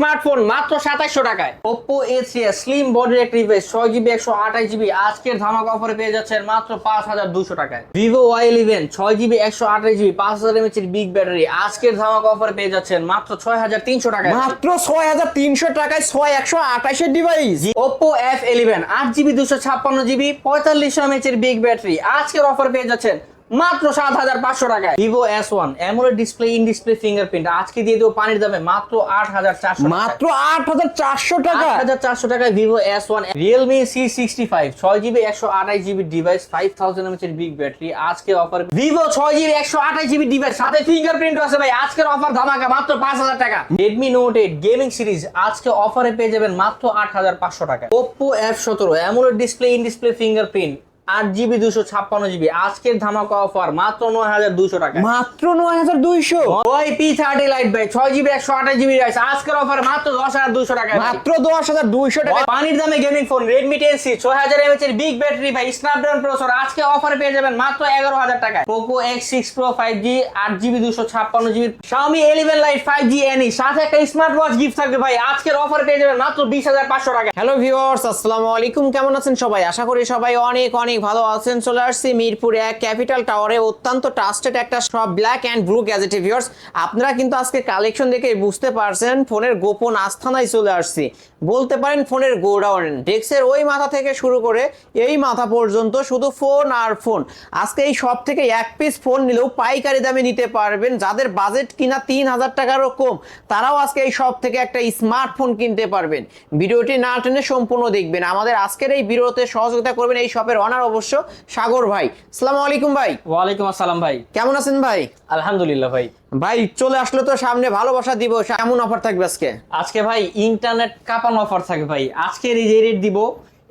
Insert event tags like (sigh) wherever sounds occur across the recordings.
Smartphone মাত্র সাতাশশো টাকায়। Oppo A three slim body একটা ডিভাইস ছয় জিবি একশো আঠাশ জিবি আজকের ধামাক অফারে পেয়ে যাচ্ছেন মাত্র পাঁচ হাজার দুশো টাকায়। ভিভো ওয়াই ইলেভেন ছয় জিবি একশো আঠাশ জিবি পাঁচ হাজার এমএচ এর বিগ ব্যাটারি আজকের ধামাক অফারে পেয়ে যাচ্ছেন মাত্র ছয় হাজার তিনশো টাকায়। মাত্র ছয় হাজার তিনশো টাকায় ছয় একশো আঠাশের ডিভাইস ওপো এফ ইলেভেন আট জিবি দুশো ছাপ্পান্ন জিবি পঁয়তাল্লিশশো এমএচ এর বিগ ব্যাটারি আজকের অফার পেয়ে যাচ্ছেন মাত্র সাত হাজার পাঁচশো টাকায়। Vivo S one AMOLED display in display fingerprint আজকে দিয়ে দেবো পানির দামে মাত্র আট হাজার চারশো মাত্র আট হাজার চারশো টাকা? আট হাজার চারশো টাকায় Vivo S one Realme C sixty five ছয় জিবি একশো আঠাশ GB device five thousand mAh এর বিগ ব্যাটারি আজকে অফার ভিভো ছয় জিবি একশো আঠাশ জিবি ডিভাইস সাথে ফিঙ্গারপ্রিন্ট আছে ভাই। আজকের অফার ধামাকা মাত্র পাঁচ হাজার টাকা। Redmi Note eight gaming series আজকে অফারে পেয়ে যাবেন মাত্র আট হাজার পাঁচশো টাকা ওপো এফ সতেরো AMOLED display in display fingerprint আট জিবি দুশো ছাপ্পান্ন জিবি। আজকের ধামাকা অফার মাত্র নয় হাজার দুশো টাকা। মাত্র নয় হাজার দুইশো? ওই পি থার্টি লাইট ভাই ছয় জিবি একশো আঠাশ জিবি ডিভাইস আজকের অফার মাত্র দশ হাজার দুশো টাকা। মাত্র দশ হাজার দুইশো টাকা। পানির দামে gaming phone Redmi ten C ছয় হাজার এমএচ এর বিগ ব্যাটারি ভাই স্ন্যাপড্রাগন প্রসেসর আজকে অফারে পেয়ে যাবেন মাত্র এগারো হাজার টাকায়। Poco X six pro five G আট জিবি দুশো ছাপ্পান্ন GB. Xiaomi eleven lite five G any সাথে একটা স্মার্ট ওয়াচ গিফট থাকবে ভাই আজকের অফারে পেয়ে যাবেন মাত্র বিশ হাজার পাঁচশো টাকা হ্যালো ভিউয়ার্স আসসালামু আলাইকুম। কেমন আছেন সবাই? আশা করি সবাই অনেক অনেক ভালো আছেন, চলে আসছি মিরপুর ক্যাপিটাল টাওয়ারে। অত্যন্ত ট্রাস্টেড একটা সব black and blue gadget viewers আপনারা কিন্তু আজকে কালেকশন দেখে বুঝতে পারছেন, ফোনের গোপন আস্থানায় চলে আসছি। বলতে পারেন ফোনের গোডাউন। ডেস্কের ওই মাথা থেকে শুরু করে এই মাথা পর্যন্ত শুধু ফোন আর ফোন আজকে এই সব থেকে এক পিস ফোন নিলেও পাইকারি দামে নিতে পারবেন, যাদের বাজেট কিনা তিন হাজার টাকারও কম, তারাও আজকে এই সব থেকে একটা স্মার্টফোন কিনতে পারবেন। ভিডিওটি না টেনে সম্পূর্ণ দেখবেন। আমাদের আজকের এই ভিডিওতে সহযোগিতা করবেন এই শপের অনার অবশ্য সাগর ভাই। আসসালামু আলাইকুম ভাই। ওয়ালাইকুম আসসালাম ভাই। কেমন আছেন ভাই? আলহামদুলিল্লাহ ভাই। ভাই চলে আসলো তো সামনে ভালোবাসা দিব কেমন অফার থাকবে আজকে? আজকে ভাই ইন্টারনেট কাপানো অফার থাকবে ভাই। আজকের এই যে রেট দিব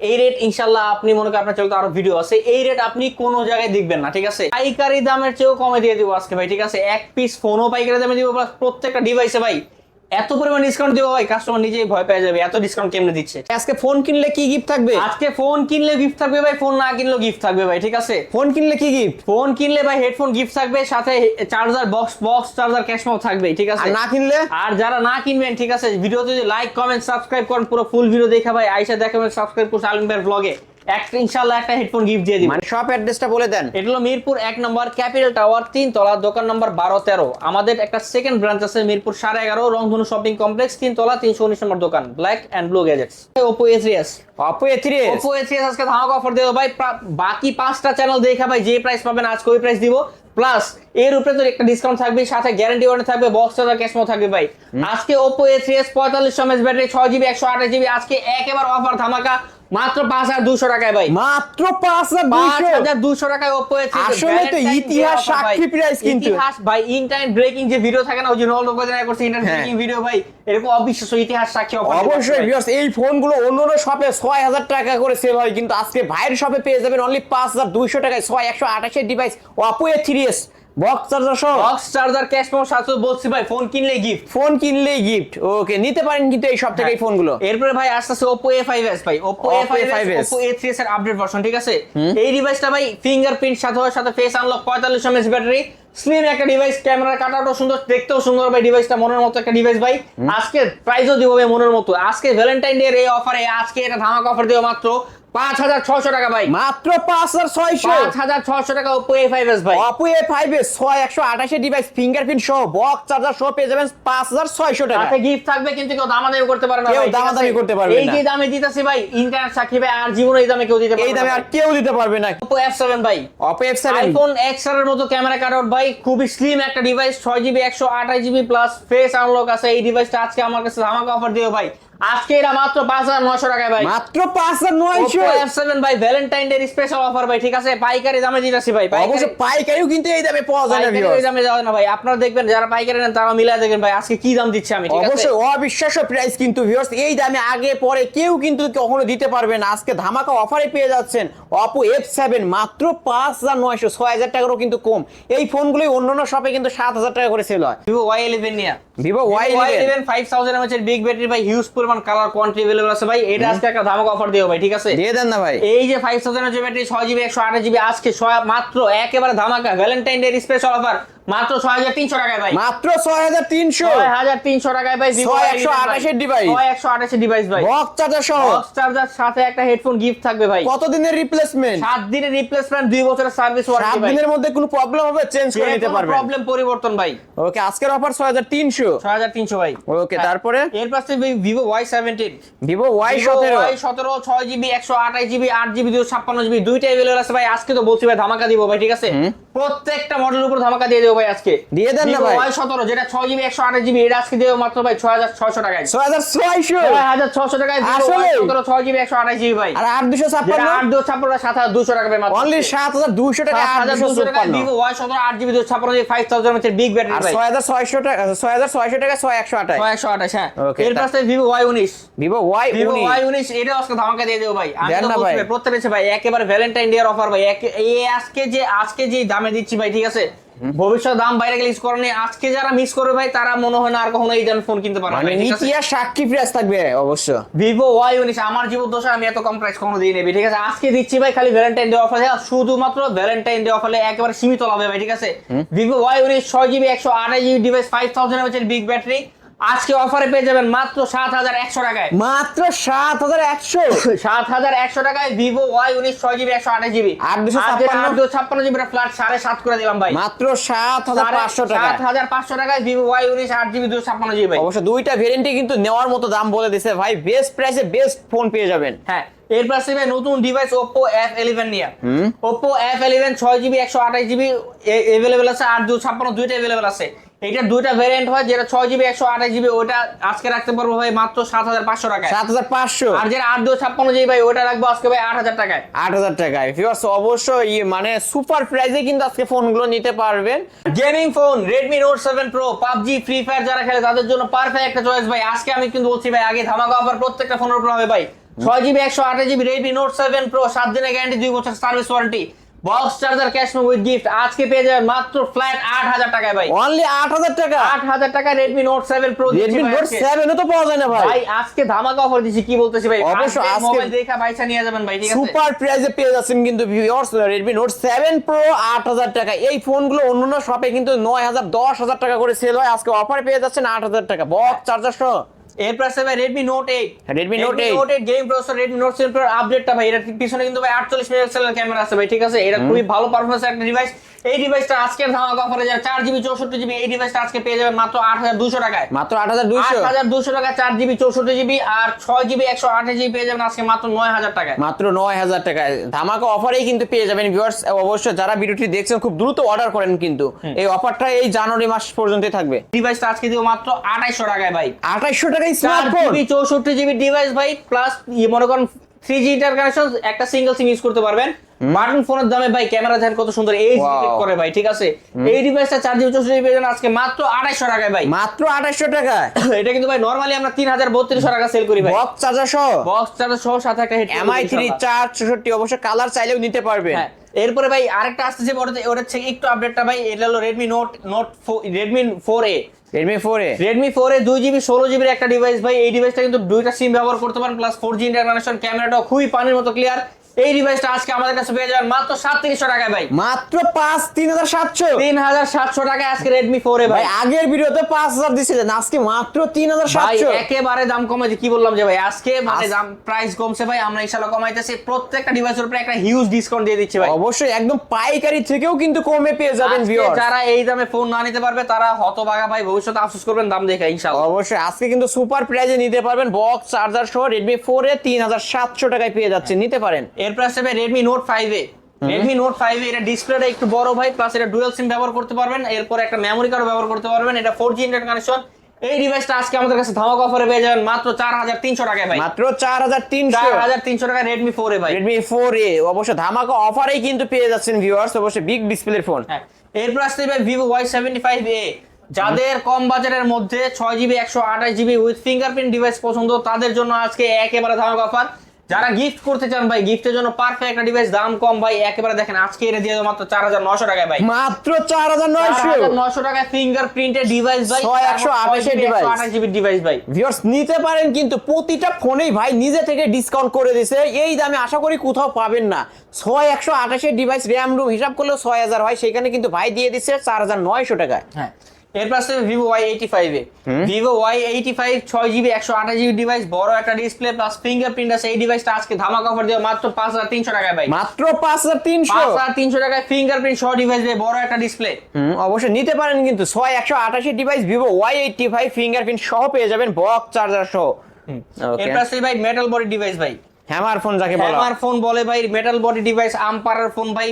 এই রেট ইনশাল্লাহ আপনি মনে করেন আপনার চলতে আরও ভিডিও আছে। এই রেট আপনি কোনো জায়গায় দেখবেন না ঠিক আছে? পাইকারি দামের চেয়েও কমে দিয়ে দিব আজকে ভাই ঠিক আছে? এক পিস ফোনও পাইকারি দামে দিব প্লাস প্রত্যেকটা ডিভাইসে ভাই এত পরিমাণ ডিসকাউন্ট দিব ভাই? কাস্টমার নিজেই ভয় পেয়ে যাবে এত ডিসকাউন্ট কেমনে দিচ্ছে? আজকে ফোন কিনলে কি গিফট থাকবে? আজকে ফোন কিনলে গিফট থাকবে ভাই ফোন না কিনলেও গিফট থাকবে ভাই ঠিক আছে? ফোন কিনলে কি গিফট ফোন কিনলে ভাই হেডফোন গিফট থাকবে সাথে charger box box charger cash ক্যাশমাও থাকবে ঠিক আছে? আর না কিনলে? আর যারা না কিনবেন ঠিক আছে? ভিডিওতে যদি লাইক কমেন্ট সাবস্ক্রাইব করেন পুরো ফুল ভিডিও দেখা ভাই আইসা দেখাবেন সাবস্ক্রাইব করুন আলম ভাইয়ের ব্লগে একটা ইনশাআল্লাহ একটা হেডফোন গিফট দিয়ে দিবেন মানে শপ অ্যাড্রেসটা বলে দেন। এটা হলো মিরপুর এক নম্বর ক্যাপিটাল টাওয়ার তিন তলা দোকান নম্বর বারো তেরো। আমাদের একটা সেকেন্ড ব্রাঞ্চ আছে মিরপুর সাড়ে এগারো রংধনু শপিং কমপ্লেক্স তিন তলা তিনশো উনিশ নম্বর দোকান। Black and blue gadgets Oppo A three S Oppo A three Oppo A three S আজকে ধামাকা অফার দেবো ভাই। বাকি পাঁচটা চ্যানেল দেখা ভাই যে প্রাইস পাবেন আজকে ওই প্রাইস দিব। প্লাস এর উপরে তো একটা ডিসকাউন্ট থাকবে সাথে গ্যারান্টি ওয়ারেন্টি থাকবে বক্স চার্জার ক্যাশমো থাকবে ভাই। আজকে ওপো এ থ্রি এস পঁয়তাল্লিশ এমএচ ব্যাটারি ছয় জিবি একশো আঠাশ জিবি আজকে একেবারে অফার ধামাকা। মাত্র পাঁচ হাজার দুশো টাকায় ভাই মাত্র পাঁচ হাজার দুশো টাকায় ওপো আসলে তো ইতিহাস সাক্ষী price কিন্তু। ইতিহাস ভাই ইন্টারনেট ব্রেকিং যে ভিডিও থাকে না ওই যে রোনাল্ডো কোথায় করছে ইন্টারনেট। ব্রেকিং ভিডিও ভাই এরকম অবিশ্বাস্য ইতিহাস সাক্ষী অবশ্যই। ভিউয়ার্স এই ফোনগুলো অন্যান্য শপে ছয় হাজার টাকা করে সেল হয় কিন্তু আজকে ভাইয়ের শপে পেয়ে যাবেন অনলি পাঁচ হাজার দুইশো টাকায় ছয় একশো আঠাশের device Oppo A three S box charger সহ। বক্স চার্জার ক্যাশ বলছি ভাই ফোন কিনলে গিফট ফোন কিনলেই গিফট ওকে নিতে পারেন কিন্তু এই সব থেকে এই ফোনগুলো এরপরে ভাই আসতে আছে Oppo A5s ভাই। Oppo Oppo A5s A5s Oppo A3s এর আপডেট ভার্সন ঠিক আছে? এই ডিভাইসটা ভাই ফিঙ্গারপ্রিন্ট সাথে হওয়ার সাথে face unlock 45 MS battery slim একটা ডিভাইস ক্যামেরা কাটাটাও সুন্দর দেখতেও সুন্দর ভাই ডিভাইসটা মনের মতো একটা ডিভাইস ভাই। আজকে প্রাইসও দিব ভাই মনের মতো। আজকে ভ্যালেন্টাইন ডে এর এই অফারে আজকে এটা ধামাক অফার দিব মাত্র। পাঁচ হাজার ছয়শো টাকা ভাই। মাত্র পাঁচ হাজার ছয়শো। পাঁচ হাজার ছয়শো টাকা Oppo A5s ভাই। অপো এ ফাইভ এস ছয় একশো আঠাশের ডিভাইস ফিঙ্গারপ্রিন্ট সহ বক্স চার্জার সহ পেয়ে যাবেন পাঁচ হাজার ছয়শো টাকা। গিফট থাকবে কিন্তু কেউ দামাদামি করতে পারে না কেউ দামাদামি করতে পারবে এই। যে দামে দিতেছি ভাই ইন্টারনেট ভাই আর জীবনে এই দামে কেউ দিতে পারবে এই দামে আর কেউ দিতে পারবে না। Oppo F7 ভাই। অপো এফ সেভেন আইফোন এক্সের মতো ক্যামেরা কাটআউট ভাই খুবই স্লিম একটা ডিভাইস ছয় জিবি একশো আঠাশ জিবি প্লাস ফেস আনলক আছে। এই ডিভাইসটা আজকে আমার কাছে ধামাকা অফার দিও ভাই। আজকে এটা মাত্র পাঁচ হাজার নশো টাকায় ভাই। মাত্র পাঁচ হাজার নয়শো। F7 ভাই ভ্যালেন্টাইন ডে স্পেশাল অফার ভাই ঠিক আছে? পাইকারি দামে দিতেছি ভাই পাইকারি। পাইকারিও কিন্তু এই দামে পাওয়া যায় না দামে যাবে না ভাই। আপনারা দেখবেন যারা পাইকারি নেন তারা দেখবেন ভাই আজকে কি দাম দিচ্ছে আমি ঠিক আছে? অবশ্যই অবিশ্বাস্য প্রাইস কিন্তু ভিউয়ার্স এই দামে আগে পরে কেউ কিন্তু কখনো দিতে পারবে না। আজকে ধামাকা অফারে পেয়ে যাচ্ছেন অপো এফ সেভেন মাত্র পাঁচ হাজার নয়শো। ছয় হাজার টাকারও কিন্তু কম। এই ফোনগুলোই অন্যান্য শপে কিন্তু সাত হাজার টাকা করে সেল হয়। ভিভো ওয়াই ইলেভেন নিয়ে। Vivo Y eleven five thousand mAh এর বিগ ব্যাটারি ভাই হিউজ পরিমাণ কালার কোয়ান্টিটি अवेलेबल আছে ভাই এটা আজকে একটা ধামাকা অফার দিও ভাই ঠিক আছে দিয়ে দেন না ভাই এই যে ফাইভ থাউজেন্ড এমএচ ব্যাটারি ছয় জিবি একশো আঠাশ জিবি আজকে ছয় মাত্র একেবারে ধামাকা ভ্যালেন্টাইন ডে স্পেশাল অফার মাত্র ছয় হাজার তিনশো টাকায় ভাই। মাত্র ছয় হাজার তিনশো? ছয় হাজার তিনশো টাকায় ভাই ভিভো ছয় একশো আঠাশের device। ছয় একশো আঠাশের ডিভাইস ভাই। বক্স চার্জার সহ? বক্স চার্জার সাথে একটা হেডফোন গিফট থাকবে ভাই। কত দিনের রিপ্লেসমেন্ট দিনের রিপ্লেসমেন্ট বছরের সার্ভিস ওয়ারেন্টি দিনের মধ্যে কোনো প্রবলেম হবে? চেঞ্জ করে নিতে পারবেন। প্রবলেম পরিবর্তন ভাই। ওকে আজকের অফার ছয় হাজার তিনশো। ছয় হাজার তিনশো ভাই। ওকে তারপরে? এর পাশে Vivo Y seventeen Vivo Y সতেরো। ওয়াই সতেরো ছয় জিবি একশো আঠাশ জিবি আট জিবি দুশো ছাপ্পান্ন জিবি দুইটা এভেলেবল আছে ভাই। আজকে তো বলছি ভাই ধামাকা দিব ভাই ঠিক আছে? প্রত্যেকটা মডেলের উপর ধামাকা দিয়ে দেবো ভাই আজকে। দিয়ে দেন না ভাই। ওয়াই সতেরো যেটা ছয় জিবি একশো আঠাশ জিবি এটা আজকে দেবো মাত্র ভাই ছয় হাজার ছয়শো টাকায়। ছয় হাজার ছয়শো? ছয় হাজার ছশো টাকায় আসলে? সতেরো ছয় জিবি একশো আঠাশ জিবি ভাই। আর আট দুশো যেটা ছাপ্পান্ন আট দুশো ছাপ্পান্ন সাত হাজার দুশো টাকা ভাই মাত্র। অনলি সাত হাজার দুশো টাকা সাত আট হাজার দুশো দুশো টাকায় ছাপ্পান্ন। ভিভো ওয়াই সতেরো আট জিবি দুশো ছাপ্পান্ন GB five thousand big battery ভাই। ছয় হাজার ছয়শো টাকা ছয় হাজার ছয়শো টাকা ছয় একশো আঠাশ ছয় একশো আঠাশ হ্যাঁ। এর পাশে ভিভো ওয়াই উনিশ। ভিভো ওয়াই ভিভো উনিশ। ওয়াই উনিশ এটা আজকে ধামাকা দিয়ে দেবো ভাই। আমি তো বলছি ভাই। ভাই প্রত্যেক ভাই একেবারে ভ্যালেন্টাইন ডে অফার ভাই। এই আজকে যে আজকে যে দামে দিচ্ছি ভাই ঠিক আছে? ভবিষ্যৎ দাম বাইরে গেলে ইউজ করেনি আজকে যারা মিস করবে ভাই তারা মনে হয় না আর কখনো এই ধরনের ফোন কিনতে পারবে মানে ইতিহাস সাক্ষী প্রাইস থাকবে অবশ্য। ভিভো ওয়াই উনিশ আমার জীবন দশা আমি এত কম প্রাইস কখনো দিয়ে নেবি ঠিক আছে? আজকে দিচ্ছি ভাই খালি ভ্যালেন্টাইন ডে অফার শুধুমাত্র ভ্যালেন্টাইন ডে অফারে একেবারে সীমিত লাভে ভাই ঠিক আছে? ভিভো ওয়াই উনিশ ছয় জিবি একশো আঠাশ GB device five thousand big battery আজকে অফারে পেয়ে যাবেন মাত্র সাত হাজার একশো টাকায়। মাত্র সাত হাজার একশো? (laughs) সাত হাজার একশো টাকায় ভিভো ওয়াই উনিশ ছয় জিবি একশো আঠাশ জিবি। আট দুশো ছাপ্পান্ন? আট জিবি ফ্ল্যাট সাড়ে সাত করে দিলাম ভাই। মাত্র সাত হাজার পাঁচশো টাকা সাত হাজার পাঁচশো টাকায় ভিভো ওয়াই উনিশ আট জিবি দুশো ছাপ্পান্ন জিবি ভাই। অবশ্য দুইটা ভেরিয়েন্টে কিন্তু নেওয়ার মতো দাম বলে দিছে ভাই। বেস্ট প্রাইসে বেস্ট ফোন পেয়ে যাবেন। হ্যাঁ এর পাশে ভাই নতুন ডিভাইস এফ ইলেভেন নিয়ে। ওপো এফ ইলেভেন ছয় জিবি একশো আঠাশ জিবি এভেলেবেল আছে আর দু ছাপ্পান্ন দুইটা এভেলেবেল আছে। এইটার দুইটা ভেরিয়েন্ট হয় যেটা ছয় জিবি একশো আঠাশ জিবি ওটা আজকে রাখতে পারব ভাই মাত্র সাত হাজার পাঁচশো টাকায়। সাত হাজার পাঁচশো? আর যেটা আট দু ছাপ্পান্ন জিবি ভাই ওটা রাখব আজকে ভাই আট হাজার টাকায়। আট হাজার টাকায়। ভিউয়ার্স অবশ্যই মানে সুপার প্রাইসে কিন্তু আজকে ফোনগুলো নিতে পারবেন। Gaming phone Redmi Note seven Pro PUBG Free Fire যারা খেলে তাদের জন্য পারফেক্ট একটা চয়েস ভাই। আজকে আমি কিন্তু বলছি ভাই আগে ধামাকা অফার প্রত্যেকটা ফোনের উপর হবে ভাই। ছয় জিবি একশো আঠাশ GB Redmi Note seven Pro সাত দিনের গ্যারান্টি দুই বছর service warranty box charger cash with gift. আজকে পেয়ে যাবেন মাত্র ফ্ল্যাট আট হাজার টাকায় ভাই। অনলি আট হাজার টাকা? আট হাজার টাকা Redmi Note seven Pro Redmi Note সেভেনও তো পাওয়া যায় না ভাই। ভাই আজকে ধামাকা অফার দিচ্ছি কি বলতেছি ভাই? অবশ্য আজকে মোবাইল দেখা পয়সা নিয়ে যাবেন ভাই ঠিক আছে? সুপার প্রাইসে পেয়ে যাচ্ছেন কিন্তু viewers Redmi Note seven Pro আট হাজার টাকা। এই ফোনগুলো অন্যান্য শপে কিন্তু নয় হাজার দশ হাজার টাকা করে সেল হয়। আজকে অফার পেয়ে যাচ্ছেন আট হাজার টাকা। বক্স চার্জার সহ। এরপর আছে ভাই Redmi Note 8 Redmi Note 8 Note 8 game processor Redmi Note 7 Pro আপডেটটা ভাই এটা পিছনে কিন্তু ভাই 48 মেগাপিক্সেলের ক্যামেরা আছে ভাই ঠিক আছে? এটা খুবই ভালো পারফরমেন্স একটা ডিভাইস এই ডিভাইসটা আজকের ধামাকা অফারে যায় 4 জিবি 64 জিবি এই ডিভাইসটা আজকে পেয়ে যাবেন মাত্র 8200 টাকায়। মাত্র আট হাজার দুইশো 8200 টাকা 4 জিবি 64 জিবি আর 6 জিবি 128 জিবি পেয়ে যাবেন আজকে মাত্র 9000 টাকায়। মাত্র নয় হাজার টাকায়। ধামাকা অফারেই কিন্তু পেয়ে যাবেন ভিউয়ার্স অবশ্যই যারা ভিডিওটি দেখছেন খুব দ্রুত অর্ডার করেন কিন্তু। এই অফারটা এই জানুয়ারি মাস পর্যন্তই থাকবে। ডিভাইসটা আজকে দিব মাত্র 2800 টাকায় ভাই। আঠাইশশো টাকায় স্মার্টফোন চৌষট্টি জিবি ডিভাইস ভাই প্লাস মনে করেন থ্রি জি ইন্টারকানেকশন একটা সিঙ্গেল সিম ইউজ করতে পারবেন। বাটন ফোনের দামে ভাই ক্যামেরা দেখেন কত সুন্দর এই করে ভাই ঠিক আছে? এই ডিভাইসটা চার জিবি চৌষট্টি পেয়ে আজকে মাত্র আড়াইশো টাকায় ভাই। মাত্র টাকায়? (laughs) এটা কিন্তু ভাই নর্মালি আমরা তিন হাজার বত্রিশশো টাকা সেল করি ভাই। বক্স চার্জার সহ? বক্স চার্জার সহ সাথে একটা এমআই থ্রি চার চৌষট্টি অবশ্য কালার চাইলেও নিতে পারবেন। হ্যাঁ এরপরে ভাই আরেকটা আসতেছে ওটা হচ্ছে একটু আপডেটটা ভাই এটা হলো Redmi Note Note Redmi four A Redmi four A? Redmi four A দুই জিবি ষোলো জিবির একটা ডিভাইস ভাই। এই ডিভাইসটা কিন্তু দুইটা সিম ব্যবহার করতে পারেন প্লাস ফোর জি ইন্টারনেশন ক্যামেরাটাও খুবই পানির মতো ক্লিয়ার এই ডিভাইসটা আজকে আমাদের কাছে পেয়ে যাবেন মাত্র সাতত্রিশশো টাকায় ভাই। মাত্র পাঁচ তিন হাজার সাতশো। তিন হাজার সাতশো টাকায় আজকে রেডমি ফোর এ ভাই। আগের ভিডিওতে পাঁচ হাজার দিছিলেন আজকে মাত্র তিন হাজার ভাই সাতশো একেবারে দাম কমেছে কি বললাম যে ভাই আজকে মানে দাম প্রাইস কমছে ভাই আমরা ইনশাআল্লাহ কমাইতেছি। প্রত্যেকটা ডিভাইসের উপরে একটা হিউজ ডিসকাউন্ট দিয়ে দিচ্ছি ভাই। অবশ্যই একদম পাইকারি থেকেও কিন্তু কমে পেয়ে যাবেন আজকে যারা এই দামে ফোন না নিতে পারবে তারা হতভাগা ভাই ভবিষ্যতে আফসোস করবেন দাম দেখে ইনশাআল্লাহ। অবশ্যই আজকে কিন্তু সুপার প্রাইজে নিতে পারবেন বক্স চার্জার সহ রেডমি ফোর এ তিন হাজার সাতশো টাকায় পেয়ে যাচ্ছে নিতে পারেন। এরপর আসছে ভাই Redmi Note five A Redmi Note five এটা ডিসপ্লেটা একটু বড় ভাই প্লাস এটা ডুয়াল সিম ব্যবহার করতে পারবেন। এরপর একটা মেমোরি কার্ড ব্যবহার করতে পারবেন। এটা ফোর জি ইন্টারনেট কানেকশন এই ডিভাইসটা আজকে আমাদের কাছে ধামাকা অফারে পেয়ে যাবেন মাত্র চার হাজার তিনশো টাকায় ভাই। মাত্র চার হাজার তিনশো। চার হাজার তিনশো টাকা রেডমি ফোর এ ভাই। রেডমি ফোর এ অবশ্য ধামাকা অফারেই কিন্তু পেয়ে যাচ্ছেন ভিউয়ার্স অবশ্যই বিগ ডিসপ্লের ফোন হ্যাঁ। এরপর আসতে ভাই Vivo Y seventy five A যাদের কম বাজারের মধ্যে ছয় জিবি একশো আঠাশ জিবি উইথ ফিঙ্গারপ্রিন্ট ডিভাইস পছন্দ তাদের জন্য আজকে একেবারে ধামাকা অফার যারা গিফট করতে চান ভাই গিফটের জন্য পারফেক্ট একটা ডিভাইস দাম কম ভাই একেবারে দেখেন আজকে এটা দিয়ে মাত্র চার হাজার নশো টাকায় ভাই। মাত্র চার হাজার নয়শো। নশো টাকায় ফিঙ্গার প্রিন্টের ডিভাইস ভাই ছয় একশো আঠাশের device। আঠাশ জিবি ডিভাইস ভাই। ভিউয়ার্স নিতে পারেন কিন্তু প্রতিটা ফোনেই ভাই নিজে থেকে ডিসকাউন্ট করে দিছে। এই দামে আশা করি কোথাও পাবেন না। ছয় একশো আঠাশের ডিভাইস র্যাম রুম হিসাব ছয় হাজার হয় সেখানে কিন্তু ভাই দিয়ে দিচ্ছে চার হাজার নয়শো টাকায়। হ্যাঁ। এরপর আছে Vivo Y eighty five A. Vivo Y eighty five ছয় জিবি একশো আঠাশ জিবি ডিভাইস বড় একটা ডিসপ্লে প্লাস ফিঙ্গারপ্রিন্ট আছে। এই ডিভাইসটা আজকে ধামাক অফার দেওয়া মাত্র পাঁচ হাজার তিনশো টাকায় ভাই। মাত্র পাঁচ হাজার তিনশো? পাঁচ হাজার তিনশো টাকায় ফিঙ্গারপ্রিন্ট সহ ডিভাইস ভাই বড় একটা ডিসপ্লে অবশ্যই নিতে পারেন কিন্তু ছয় একশো আঠাশি device Vivo Y eighty five fingerprint সহ পেয়ে যাবেন বক্স চার্জার সহ। এরপর আছে ভাই মেটাল বডি ডিভাইস ভাই। হ্যামার ফোন যাকে বলা আমার ফোন বলে ভাই মেটাল বডি ডিভাইস আম্পারার ফোন ভাই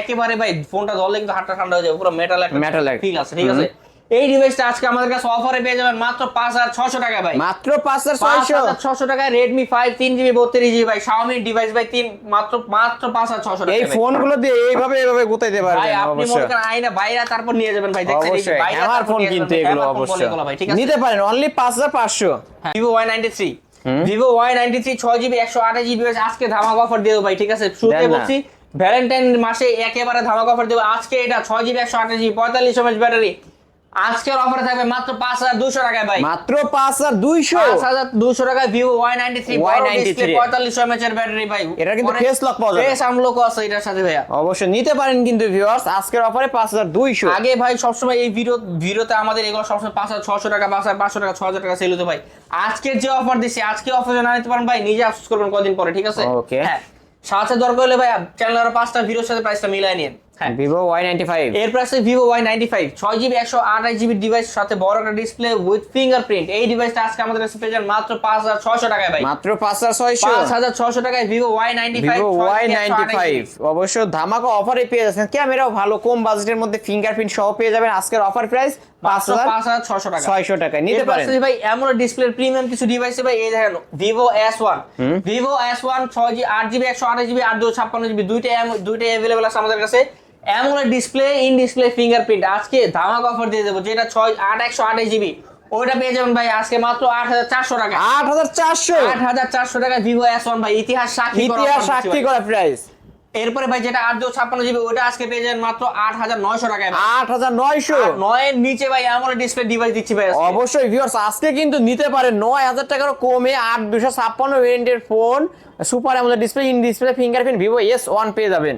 একেবারে ভাই ফোনটা ধরলে কিন্তু হাতটা ঠান্ডা হয়ে যাবে পুরো মেটাল একটা একটা। ফিল আছে ঠিক আছে? এই ডিভাইসটা আজকে আমাদের কাছে অফারে পেয়ে যাবেন মাত্র পাঁচ হাজার ছশো টাকা ভাই। মাত্র পাঁচ হাজার ছয়শো। ছশো টাকায় রেডমি ফাইভ তিন জিবি বত্রিশ জিবি ভাই। শাওমি ডিভাইস ভাই তিন মাত্র মাত্র পাঁচ হাজার ছশো টাকা এই। ফোনগুলো দিয়ে এইভাবে এইভাবে গুতাইতে ভাই পারবেন আপনি মনে করেন আইনা বাইরে তারপর নিয়ে যাবেন ভাই দেখছেন হ্যামার ফোন কিন্তু এগুলো বলে অবশ্যই। ভাই ঠিক আছে? নিতে পারেন অনলি পাঁচ হাজার পাঁচশো। Vivo Y ninety three Vivo Y ninety three ছয় জিবি একশো আঠাশ জিবি আজকে ধামাক অফার দেবো ভাই ঠিক আছে? শুরুতে বলছি ভ্যালেন্টাইন মাসে একেবারে ধামাক অফার দেবো। আজকে এটা ছয় জিবি একশো আঠাশ জিবি পঁয়তাল্লিশ এমএচ ব্যাটারি। আজকের অফারে থাকবে মাত্র পাঁচ হাজার দুশো টাকায় ভাই। মাত্র পাঁচ হাজার দুইশো? পাঁচ হাজার দুশো টাকায় Vivo Y ninety three Y93 পঁয়তাল্লিশ এমএচ এর ব্যাটারি ভাই। এটা কিন্তু face lock পাওয়া যাবে। ফেস আনলক আছে এটার সাথে ভাইয়া। অবশ্যই নিতে পারেন কিন্তু ভিউয়ার্স আজকের অফারে পাঁচ হাজার দুইশো। আগে ভাই সবসময় এই ভিডিও ভিডিওতে আমাদের এগুলো সবসময় পাঁচ হাজার ছশো টাকা পাঁচ হাজার পাঁচশো টাকা ছ হাজার টাকা সেল হতো ভাই। আজকের যে অফার দিচ্ছি আজকে অফার না নিতে পারেন ভাই নিজে আফসোস করবেন কদিন পরে ঠিক আছে? Okay. হ্যাঁ। সাথে দরকার হলে ভাই চ্যানেল আরও পাঁচটা ভিডিওর সাথে প্রাইসটা মিলাই নিন ভিভো ওয়াই নাইনটি ফাইভ এর প্রাইসে ভিভো ওয়াই নাইনটি ফাইভ ছয় জিবি একশো আঠাশ জিবি ডিভাইস সাথে বড় একটা ডিসপ্লে উইথ ফিঙ্গারপ্রিন্ট এই ডিভাইসটা আজকে আমাদের কাছে পেয়ে যান মাত্র পাঁচ হাজার ছশো টাকায় ভাই। মাত্র পাঁচ হাজার ছয়শো। পাঁচ হাজার ছশো টাকায় Vivo Y ninety five Y ninety five অবশ্য ধামাকা অফারে পেয়ে যাচ্ছেন। ক্যামেরাও ভালো কম বাজেটের মধ্যে ফিঙ্গারপ্রিন্ট সহ পেয়ে যাবেন। আজকের অফার প্রাইস পাঁচ হাজার ছশো টাকা। ছয়শো টাকায়। নিতে পারেন। ভাই এমন ডিসপ্লে প্রিমিয়াম কিছু ডিভাইস ভাই এই দেখেন Vivo S one Vivo S one ছয় জি আট জিবি একশো আঠাশ জিবি আট দুশো ছাপ্পান্ন জিবি দুইটা দুইটা অ্যাভেলেবল আছে আমাদের কাছে। এমন ডিসপ্লে ইন ডিসপ্লে ফিঙ্গারপ্রিন্ট আজকে ধামাক অফার দিয়ে দেবো যেটা ছয় আট একশো আঠাশ জিবি ওইটা পেয়ে যাবেন ভাই আজকে মাত্র আট হাজার চারশো টাকা। আট হাজার চারশো? আট হাজার চারশো টাকা ভিভো এস ওয়ান ভাই ইতিহাস সাক্ষী ইতিহাস সাক্ষী করা প্রাইস এরপরে ভাই যেটা আট ছাপ্পান্ন জিবি ওইটা আজকে পেয়ে যাবেন মাত্র আট হাজার নয়শো টাকায় আট হাজার নয়শো? নয়ের নিচে ভাই এমন ডিসপ্লে ডিভাইস দিচ্ছি ভাই অবশ্যই ভিউয়ার্স আজকে কিন্তু নিতে পারে নয় হাজার টাকারও কমে আট দুশো ছাপ্পান্ন ভেরিয়েন্টের phone super display in display fingerprint Vivo S one পেয়ে যাবেন।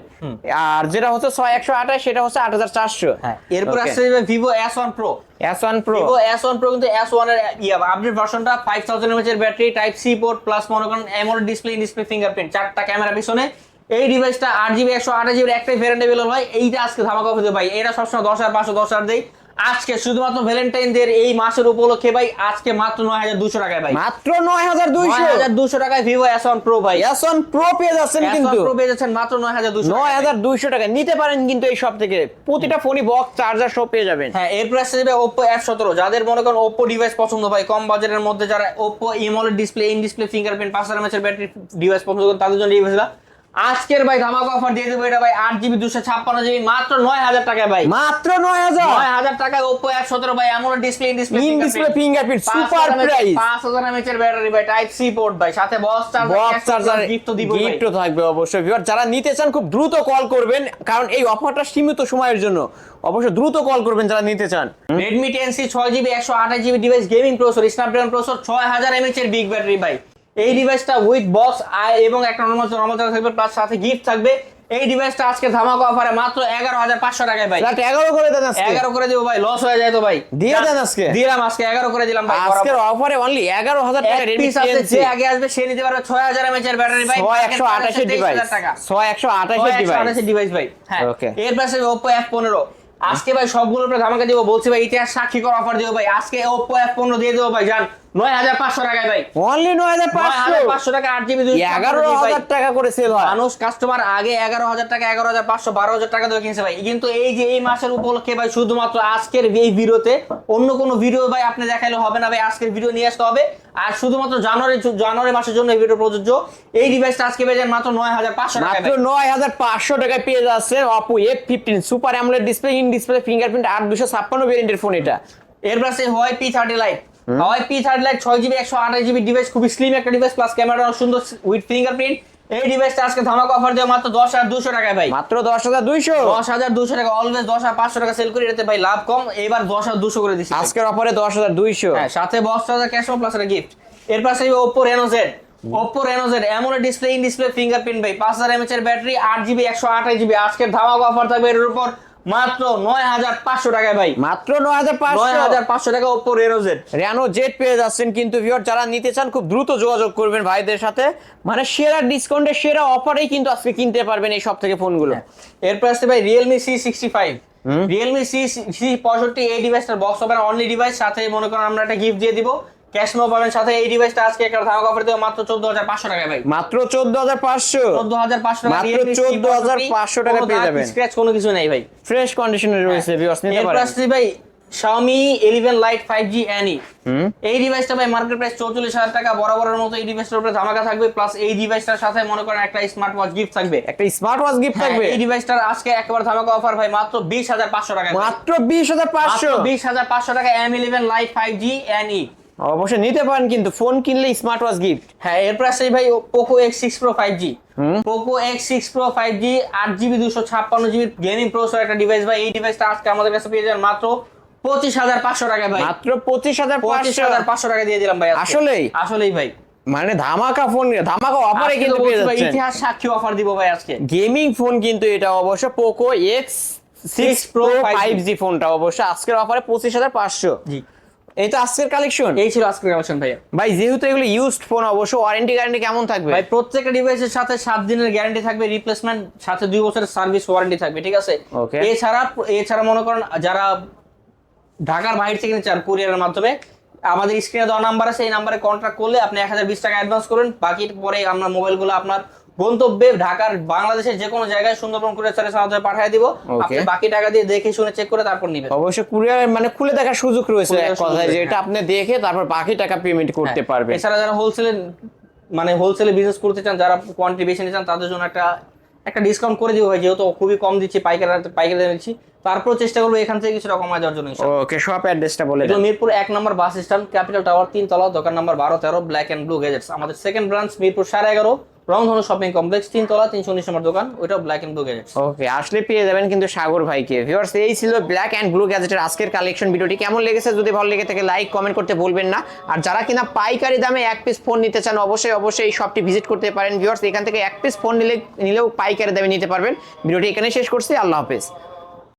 আর যেটা হচ্ছে ছয় একশো আঠাশ সেটা হচ্ছে আট হাজার চারশো। হ্যাঁ এরপর আসছে Vivo S one Pro S one Pro Vivo S one Pro কিন্তু এস ওয়ানের ইয়া আপডেট ভার্সনটা ফাইভ থাউজেন্ড এমএচ এর battery type C port plus মনে করেন এমন ডিসপ্লে ডিসপ্লে ফিঙ্গারপ্রিন্ট চারটা ক্যামেরা পিছনে। এই ডিভাইসটা আট জিবি একশো আঠাশ জিবির একটাই ভ্যারিয়েন্ট অ্যাভেলেবল হয়। এইটা আজকে ধামাকা হবে ভাই। এটা সবসময় দশ হাজার পাঁচশো দশ হাজার দেয় আজকে শুধুমাত্র ভ্যালেন্টাইন ডে এই মাসের উপলক্ষে ভাই আজকে মাত্র নয় হাজার দুশো টাকায় ভাই। মাত্র নয় হাজার দুইশো। হাজার দুশো টাকায় ভিভো এস ওয়ান প্রো ভাই। এস ওয়ান প্রো পেয়ে যাচ্ছেন কিন্তু। প্রো পেয়ে যাচ্ছেন মাত্র নয় হাজার দুশো নয় হাজার দুইশো টাকা নিতে পারেন কিন্তু এই সব থেকে। প্রতিটা ফোনই বক্স চার্জার সব পেয়ে যাবেন। হ্যাঁ এরপর আসছে যাবে ওপ্পো এফ সতেরো। যাদের মনে করেন ওপো ডিভাইস পছন্দ ভাই কম বাজেটের মধ্যে যারা Oppo AMOLED display in display fingerprint পাঁচ হাজার এমএচের ব্যাটারি ডিভাইস পছন্দ করেন তাদের জন্য ডিভাইসটা আজকের ভাই ধামাকা অফার দিয়ে দেবো এটা ভাই আট জিবি দুশো ছাপ্পান্ন জিবি মাত্র নয় হাজার টাকা ভাই। মাত্র নয় হাজার? নয় হাজার টাকা ওপো এক সতেরো ভাই এমন display display in display fingerprint super price পাঁচ হাজার এমএচের ব্যাটারি ভাই টাইপ সি পোর্ট ভাই সাথে box box charger charger gift দিব গিফটও থাকবে অবশ্যই ভিউয়ার যারা নিতে চান খুব দ্রুত কল করবেন কারণ এই অফারটা সীমিত সময়ের জন্য। অবশ্যই দ্রুত কল করবেন যারা নিতে চান। রেডমি টেন সি ছয় জিবি একশো আঠাশ GB device gaming processor Snapdragon processor ছয় হাজার এমএচ এর বিগ ব্যাটারি ভাই। এই ডিভাইসটা উইথ বক্স এবং একটা নর্মাল নর্মাল চার্জার থাকবে প্লাস সাথে গিফট থাকবে। এই ডিভাইসটা আজকে ধামাকা অফারে মাত্র এগারো হাজার পাঁচশো টাকায় ভাই। এগারো করে দেন আজকে। এগারো করে দেবো ভাই লস হয়ে যায় তো ভাই। দিয়ে দেন আজকে। দিলাম আজকে এগারো করে দিলাম ভাই আজকের অফারে অনলি এগারো হাজার টাকা রেডমি আছে যে আগে আসবে সে নিতে পারবে ছয় হাজার এমএচ এর ব্যাটারি ভাই ছয় একশো আঠাশের ডিভাইস ছয় একশো আঠাশের ডিভাইস ডিভাইস ভাই হ্যাঁ. এর পাশে Oppo F15 আজকে ভাই সবগুলো উপরে ধামাকা দিব বলছি ভাই ইতিহাস সাক্ষী কর অফার দিব ভাই আজকে Oppo F15 দিয়ে দেবো ভাই জান। নয় হাজার পাঁচশো টাকায় ভাই। অনলি নয় হাজার পাঁচশো? পাঁচশো টাকা আট জিবি এগারো হাজার টাকা করে সেল হয়। মানুষ কাস্টমার আগে এগারো হাজার টাকা এগারো হাজার পাঁচশো বারো হাজার টাকা দিয়ে কিনছে ভাই। কিন্তু এই যে এই মাসের উপলক্ষে ভাই শুধুমাত্র আজকের এই ভিডিওতে অন্য কোনো ভিডিও ভাই আপনি দেখাইলে হবে না ভাই আজকের ভিডিও নিয়ে আসতে হবে। আর শুধুমাত্র জানুয়ারি জানুয়ারি মাসের জন্য এই ভিডিও প্রযোজ্য। এই ডিভাইসটা আজকে পেয়ে যান মাত্র নয় হাজার পাঁচশো টাকা মাত্র নয় হাজার পাঁচশো টাকায় পেয়ে যাচ্ছে Oppo F fifteen super AMOLED display in display fingerprint আট দুশো ছাপ্পান্ন ভেরিয়েন্টের ফোন এটা। এর পাশে Huawei P thirty lite Huawei P third lite ছয় জিবি একশো আঠাশ জিবি ডিভাইস খুবই স্লিম একটা ডিভাইস প্লাস ক্যামেরা সুন্দর উইথ ফিঙ্গারপ্রিন্ট এই ডিভাইসটা আজকে ধামাকা অফার দেওয়া মাত্র দশ হাজার দুশো টাকায় ভাই। মাত্র দশ হাজার দুইশো? দশ হাজার দুশো টাকা অলওয়েজ দশ হাজার পাঁচশো টাকা সেল করি এটাতে ভাই লাভ কম এবার দশ হাজার দুশো করে দিচ্ছি আজকের অফারে দশ হাজার দুইশো। হ্যাঁ সাথে বক্স হাজার ক্যাশ প্লাস একটা গিফট এর পাশে Oppo Reno Z Oppo Reno Z এমন ডিসপ্লে ইন ডিসপ্লে ফিঙ্গারপ্রিন্ট ভাই। পাঁচ হাজার এমএচ এর ব্যাটারি আট জিবি একশো আঠাশ জিবি আজকের ধামাকা অফার থাকবে এর উপর। মাত্র নয় হাজার পাঁচশো টাকায় ভাই। মাত্র নয় হাজার নয় হাজার পাঁচশো টাকা Oppo Reno Z Reno Z পেয়ে যাচ্ছেন কিন্তু ভিউয়ার যারা নিতে চান খুব দ্রুত যোগাযোগ করবেন ভাইদের সাথে। মানে সেরা ডিসকাউন্টে সেরা অফারেই কিন্তু আজকে কিনতে পারবেন এই সব থেকে ফোনগুলো এরপর আসছে ভাই Realme C sixty five Realme C C পঁয়ষট্টি এই ডিভাইসটার বক্স ওপেন অনলি ডিভাইস সাথে মনে করেন আমরা একটা গিফট দিয়ে দিব। ক্যাশ নো পাবেন সাথে এই ডিভাইসটা আজকে একটা ধামাকা অফার দেবো মাত্র চোদ্দ হাজার পাঁচশো টাকায় ভাই। মাত্র চোদ্দ হাজার পাঁচশো? চোদ্দ হাজার পাঁচশো টাকা মাত্র 14,500 টাকা পেয়ে যাবেন। scratch কোনো কিছু নেই ভাই। ফ্রেশ কন্ডিশনে রয়েছে ভিউয়ার্স নিতে এরপর পারেন। আসছে ভাই Xiaomi 11 Lite 5G Ani এই ডিভাইসটা ভাই মার্কেট প্রাইস চৌচল্লিশ হাজার টাকা বরাবরের মতো এই ডিভাইসটার উপরে ধামাকা থাকবে। প্লাস এই ডিভাইসটার সাথে মনে করেন একটা স্মার্ট ওয়াচ গিফট থাকবে। একটা স্মার্ট ওয়াচ গিফট হ্যাঁ, থাকবে? এই ডিভাইসটার আজকে একেবারে ধামাকা অফার ভাই মাত্র বিশ হাজার পাঁচশো টাকা মাত্র বিশ হাজার পাঁচশো? বিশ হাজার পাঁচশো টাকা M eleven lite five G N E অবশ্যই নিতে পারেন কিন্তু ফোন কিনলে স্মার্ট ওয়াচ গিফট হ্যাঁ এরপর আসছে ভাই Poco X six Pro five G Poco X six Pro five G আট জিবি দুশো ছাপ্পান্ন জিবি গেমিং প্রসেসর একটা ডিভাইস ভাই। এই ডিভাইসটা আজকে আমাদের কাছে পেয়ে যাবেন মাত্র পঁচিশ হাজার পাঁচশো টাকা ভাই। মাত্র পঁচিশ হাজার পঁচিশ। হাজার পাঁচশো টাকা দিয়ে দিলাম ভাই। আসলেই? আসলেই ভাই। মানে ধামাকা ফোন ধামাকা অফারে কিন্তু পেয়ে ভাই, ইতিহাস সাক্ষী অফার দিব ভাই আজকে। গেমিং ফোন কিন্তু এটা অবশ্য Poco X six Pro five G ফোনটা অবশ্য আজকের অফারে পঁচিশ হাজার পাঁচশো। জি। এই তো আজকের কালেকশন এই ছিল আজকের কালেকশন ভাইয়া। ভাই যেহেতু এগুলো ইউজড ফোন অবশ্য ওয়ারেন্টি গ্যারান্টি কেমন থাকবে? ভাই প্রত্যেকটা ডিভাইসের সাথে সাত দিনের গ্যারান্টি থাকবে রিপ্লেসমেন্ট সাথে দুই বছরের সার্ভিস ওয়ারেন্টি থাকবে ঠিক আছে. এছাড়া এছাড়া মনে করেন যারা ঢাকার বাইরে থেকে চান কুরিয়ারের মাধ্যমে আমাদের স্ক্রিনে দেওয়া নাম্বার আছে এই নাম্বারে কন্ট্যাক্ট করলে আপনি এক হাজার বিশ টাকা অ্যাডভান্স করুন বাকি পরে আমরা মোবাইলগুলো আপনার গন্তব্যে ঢাকার বাংলাদেশের যে কোনো জায়গায় সুন্দরবন কুরিয়ার সার্ভিস পাঠিয়ে দিব। আপনি বাকি টাকা দিয়ে দেখে শুনে চেক করে তারপর নেবেন। অবশ্যই কুরিয়ার মানে খুলে দেখার সুযোগ রয়েছে এক কথায় রয়েছে, যেটা আপনি দেখে তারপর বাকি টাকা পেমেন্ট করতে হ্যাঁ। পারবেন। এছাড়া যারা হোলসেলে মানে হোলসেলে বিজনেস করতে চান যারা কোয়ান্টিটি বেশি নিতে চান তাদের জন্য একটা একটা ডিসকাউন্ট করে দিব ভাই যেহেতু খুবই কম দিচ্ছি পাইকারি পাইকারি দিচ্ছি তারপর চেষ্টা করব এখান থেকে কিছুটা কমায় দেওয়ার জন্য ইনশাআল্লাহ। ওকে শপ অ্যাড্রেসটা বলে এটা দেন। মিরপুর এক নম্বর বাস স্ট্যান্ড ক্যাপিটাল টাওয়ার তিন তলা দোকান নম্বর বারো তেরো ব্ল্যাক অ্যান্ড ব্লু গেজেটস আমাদের সেকেন্ড ব্রাঞ্চ মিরপুর সাড়ে এগারো। রংধনু শপিং কমপ্লেক্স তিন তলা, তিনশো উনিশ নম্বর দোকান ওইটা Black and Blue gadget okay আসলে পেয়ে যাবেন কিন্তু সাগর ভাইকে। ভিউয়ার্স এই ছিল ব্ল্যাক অ্যান্ড ব্লু গ্যাজেটের আজকের কালেকশন ভিডিওটি কেমন লেগেছে? যদি ভালো লেগে থাকে লাইক কমেন্ট করতে ভুলবেন না। আর যারা কিনা পাইকারি দামে এক পিস ফোন নিতে চান, অবশ্যই অবশ্যই এই শপটি ভিজিট করতে পারেন। ভিউয়ার্স এখান থেকে এক পিস ফোন নিলে, নিলেও পাইকারি দামে নিতে পারবেন। ভিডিওটি এখানে শেষ করছি। আল্লাহ হাফেজ।